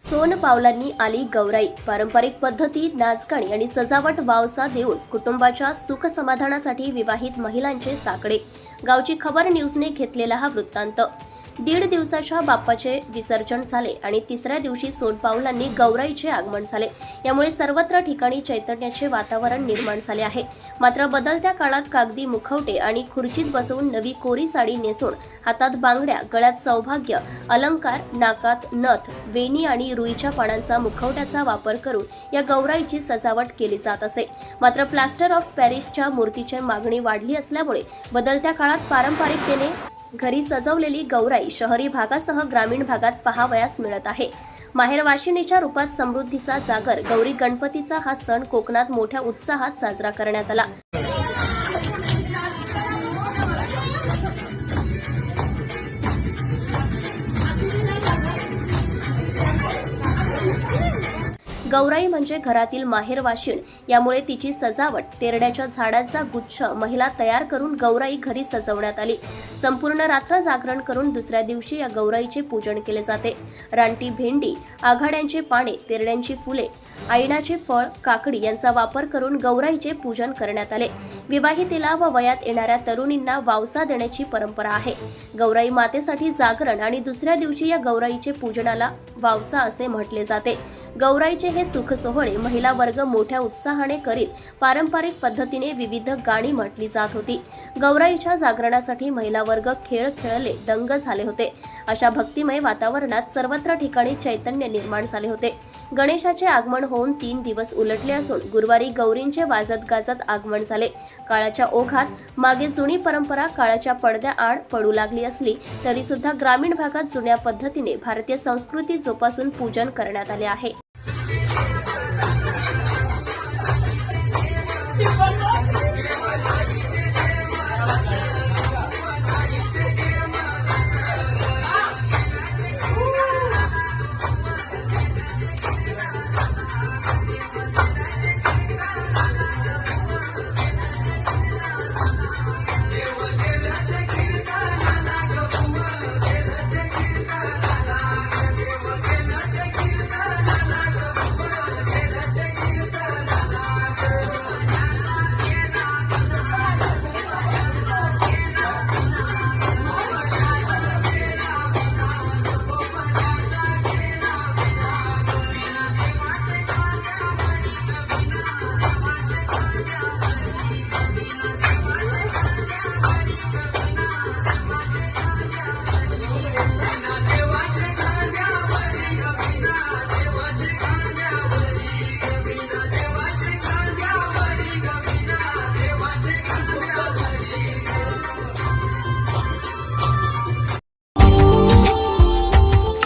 सोन पावलांनी आली गौराई. पारंपरिक पद्धती नाचगाणी आणि सजावट वावसा देऊन कुटुंबाच्या सुख समाधानासाठी विवाहित महिलांचे साकडे. गावची खबर न्यूजने घेतलेला हा वृत्तांत. दीड दिवसाच्या बाप्पाचे विसर्जन झाले आणि तिसऱ्या दिवशी सोनपावलांनी गौराईचे आगमन झाले. यामुळे सर्वत्र ठिकाणी चैतन्याचे वातावरण निर्माण झाले आहे. मात्र बदलत्या काळात कागदी मुखवटे आणि खुर्चीत बसवून नवी कोरी साडी नेसून हातात बांगड्या गळ्यात सौभाग्य अलंकार नाकात नथ वेणी आणि रुईच्या पानांचा मुखवट्याचा वापर करून या गौराईची सजावट केली जात असे. मात्र प्लास्टर ऑफ पॅरिसच्या मूर्तीची मागणी वाढली असल्यामुळे बदलत्या काळात पारंपरिकतेने घरी सजवलेली गौराई शहरी भागासह ग्रामीण भागात पहावयास मिळत आहे. माहेरवाशिणीच्या रूपात समृद्धीचा जागर गौरी गणपतीचा हा सण कोकणात मोठ्या उत्साहात साजरा करण्यात आला. गौराई म्हणजे घरातील माहेर वाशिण. यामुळे तिची सजावट तेरड्याच्या झाडांचा गुच्छ महिला तयार करून गौराई घरी सजवण्यात आली. संपूर्ण रात्र जागरण करून दुसऱ्या दिवशी या गौराईचे पूजन केले जाते. रानटी भेंडी आघाड्यांची पाने तेरड्यांची फुले आईनाचे फळ काकडी यांचा वापर करून गौराईचे पूजन करण्यात आले. विवाहितेला व वयात येणाऱ्या तरुणींना वावसा देण्याची परंपरा आहे. गौराई मातेसाठी जागरण आणि दुसऱ्या दिवशी या गौराईचे पूजनाला वावसा असे म्हटले जाते. गौराईचे हे सुख सोहळे महिला वर्ग मोठ्या उत्साहाने करीत पारंपरिक पद्धतीने विविध गाणी म्हटली जात होती. गौराईच्या जागरणासाठी महिला वर्ग खेळ खेळले दंग झाले होते. अशा भक्तिमय वातावरणात सर्वत्र ठिकाणी चैतन्य निर्माण झाले होते. गणेशाचे आगमन होऊन तीन दिवस उलटले असून गुरुवारी गौरींचे वाजत गाजत आगमन झाले. काळाच्या ओघात मागे जुनी परंपरा काळाच्या पडद्या आड पडू लागली असली तरी सुद्धा ग्रामीण भागात जुन्या पद्धतीने भारतीय संस्कृती जोपासून पूजन करण्यात आले आहे.